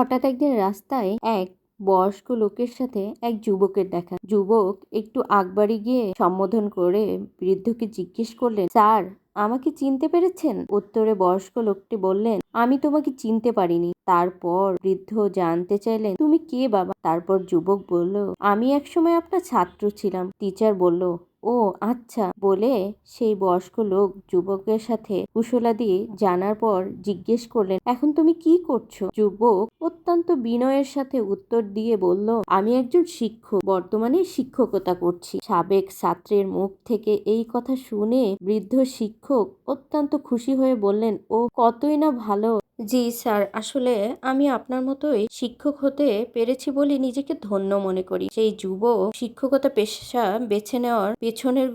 হঠাৎ একদিন রাস্তায় এক বয়স্ক লোকের সাথে এক যুবকের দেখা। যুবক একটু আগবাড়ি গিয়ে সম্বোধন করে বৃদ্ধকে জিজ্ঞেস করলেন, স্যার, আমাকে চিনতে পেরেছেন? উত্তরে বয়স্ক লোকটি বললেন, আমি তোমাকে চিনতে পারিনি। তারপর বৃদ্ধ জানতে চাইলেন, তুমি কে বাবা? তারপর যুবক বলল, আমি একসময় আপনার ছাত্র ছিলাম। টিচার বলল ও আচ্ছা বলে সেই বয়স্ক লোক যুবকের সাথে কুশলাদি জানার পর জিজ্ঞেস করলেন, এখন তুমি কি করছ? যুবক অত্যন্ত বিনয়ের সাথে উত্তর দিয়ে বলল, আমি একজন শিক্ষক, বর্তমানে শিক্ষকতা করছি। সাবেক ছাত্রের মুখ থেকে এই কথা শুনে বৃদ্ধ শিক্ষক অত্যন্ত খুশি হয়ে বললেন, ও কতই না ভালো জি, স্যার। আসলে আমি আপনার মতোই শিক্ষক হতে পেরেছি বলে নিজেকে ধন্য মনে করি। সেই যুব শিক্ষকতা পেশা বেছে নেওয়ার পেছনের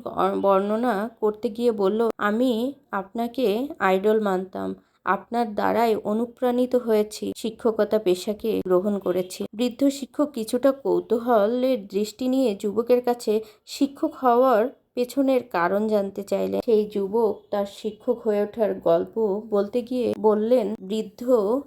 বর্ণনা করতে গিয়ে বলল, আমি আপনাকে আইডল মানতাম। আপনার দ্বারাই অনুপ্রাণিত হয়েছি। শিক্ষকতা পেশাকে গ্রহণ করেছি। বৃদ্ধ শিক্ষক কিছুটা কৌতূহলের দৃষ্টি নিয়ে যুবকের কাছে শিক্ষক হওয়ার পেছনের কারণ জানতে চাইলে সেই যুবক তার শিক্ষক হয়ে ওঠার গল্প বলতে গিয়ে বললেন, বৃদ্ধ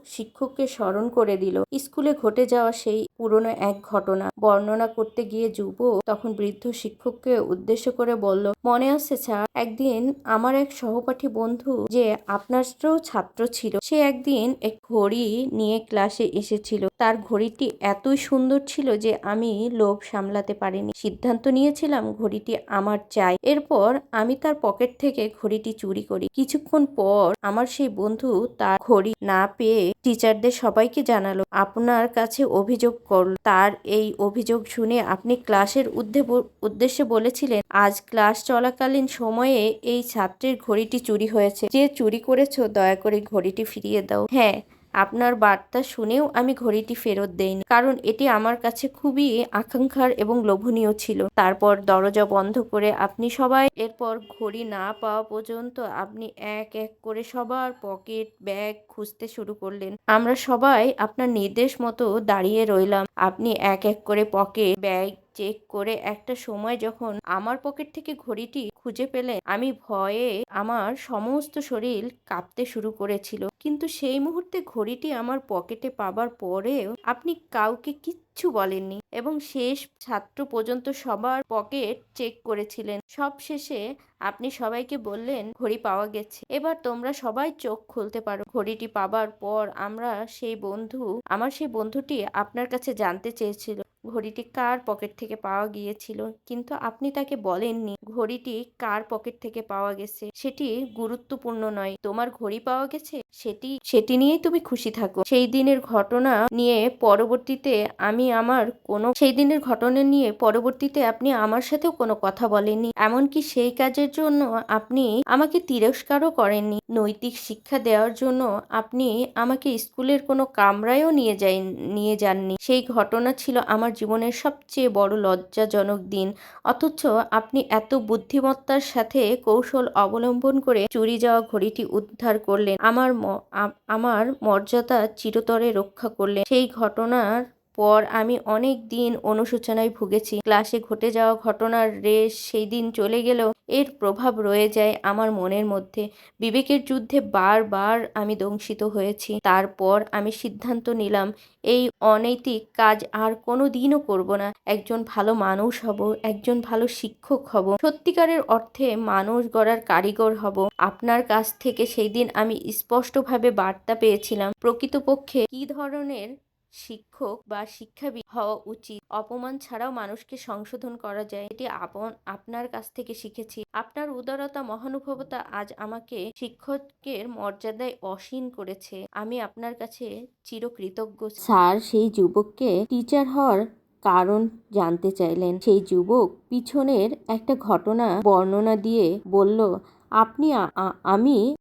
শিক্ষককে স্মরণ করে দিল। স্কুলে ঘটে যাওয়া সেই পুরনো এক ঘটনা। বর্ণনা করতে গিয়ে যুব তখন বৃদ্ধ শিক্ষককে উদ্দেশ্য করে বলল, মনে আছে স্যার, একদিন আমার এক সহপাঠী বন্ধু যে আপনারও ছাত্র ছিল, সে একদিন এক ঘড়ি নিয়ে ক্লাসে এসেছিল। তার ঘড়িটি এতই সুন্দর ছিল যে আমি লোভ সামলাতে পারিনি। সিদ্ধান্ত নিয়েছিলাম ঘড়িটি আমার চাই। এরপর আমি তার পকেট থেকে ঘড়িটি চুরি করি। কিছুক্ষণ পর আমার সেই বন্ধু তার ঘড়ি না পেয়ে টিচারদের সবাইকে জানালো। আপনার কাছে অভিযোগ করল। তার এই অভিযোগ শুনে আপনি ক্লাসের উদ্দে উদ্দেশ্যে বলেছিলেন, আজ ক্লাস চলাকালীন সময়ে এই ছাত্রের ঘড়িটি চুরি হয়েছে। যে চুরি করেছ, দয়া করে ঘড়িটি ফিরিয়ে দাও। হ্যাঁ আপনার বার্তা শুনেও আমি ঘড়িটি ফেরত দেইনি, কারণ এটি আমার কাছে খুবই আকাঙ্ক্ষার এবং লোভনীয় ছিল। তারপর দরজা বন্ধ করে আপনি সবাই, এরপর ঘড়ি না পাওয়া পর্যন্ত আপনি এক এক করে সবার পকেট, ব্যাগ খুঁজতে শুরু করলেন। আমরা সবাই আপনার নির্দেশ মতো দাঁড়িয়ে রইলাম। আপনি এক এক করে পকেট, ব্যাগ চেক করে একটা সময় যখন আমার পকেট থেকে ঘড়িটি খুঁজে পেলেন আমি ভয়ে আমার সমস্ত শরীর কাঁপতে শুরু করেছিল। কিন্তু সেই মুহূর্তে ঘড়িটি আমার পকেটে পাবার পরেও আপনি কাউকে কিচ্ছু বলেননি এবং শেষ ছাত্র পর্যন্ত সবার পকেট চেক করেছিলেন। সব শেষে আপনি সবাইকে বললেন, ঘড়ি পাওয়া গেছে। এবার তোমরা সবাই চোখ খুলতে পারো। ঘড়িটি পাবার পর আমরা সেই বন্ধু, আমার সেই বন্ধুটি আপনার কাছে জানতে চেয়েছিল। ঘড়িটি কার পকেট থেকে পাওয়া গিয়েছিল? কিন্তু আপনি তাকে বলেননি ঘড়িটি কার পকেট থেকে পাওয়া গেছে। সেটি গুরুত্বপূর্ণ নয়। তোমার ঘড়ি পাওয়া গেছে? সেটি সেটি নিয়েই তুমি খুশি থাকো। সেই দিনের ঘটনা নিয়ে পরবর্তীতে আমি আমার কোনো, সেই দিনের ঘটনা নিয়ে পরবর্তীতে আপনি আমার সাথেও কোনো কথা বলেননি। এমনকি সেই কাজের জন্য আপনি আমাকে তিরস্কারও করেননি। নৈতিক শিক্ষা দেওয়ার জন্য আপনি আমাকে স্কুলের কোনো কামরায়ও নিয়ে যাই, নিয়ে যাননি। সেই ঘটনা ছিল আমার জীবনের সবচেয়ে বড় লজ্জাজনক দিন। অথচ আপনি এত বুদ্ধিমত্তার সাথে কৌশল অবলম্বন করে চুরি যাওয়া ঘড়িটি উদ্ধার করলেন, আমার আমার মর্যাদা চিরতরে রক্ষা করলেন। সেই ঘটনার পর আমি অনেক দিন অনুশোচনায় ভুগেছি। ক্লাসে ঘটে যাওয়া ঘটনার রেশ সেই দিন চলে গেলেও এর প্রভাব রয়ে যায় আমার মনের মধ্যে। বিবেকের যুদ্ধে বারবার আমি দংশিত হয়েছি। তারপর আমি সিদ্ধান্ত নিলাম, এই অনৈতিক কাজ আর কোনো দিনও করব না। একজন ভালো মানুষ হব, একজন ভালো শিক্ষক হব। সত্যিকারের অর্থে মানুষ গড়ার কারিগর হব। আপনার কাছ থেকে সেই দিন আমি স্পষ্টভাবে বার্তা পেয়েছিলাম। প্রকৃতপক্ষে কী ধরনের শিক্ষক বা শিক্ষাবিদ হওয়া উচিত। অপমান ছাড়াও মানুষকে সংশোধন করা যায়। এটি আপন আপনার কাছ থেকে শিখেছি। আপনার উদারতা, মহানুভবতা আজ আমাকে শিক্ষকের মর্যাদায় অসীন করেছে। আমি আপনার কাছে চিরকৃতজ্ঞ। স্যার, সেই যুবককে টিচার হওয়ার কারণ জানতে চাইলেন। সেই যুবক পিছনের একটা ঘটনা বর্ণনা দিয়ে বলল, আপনি আমি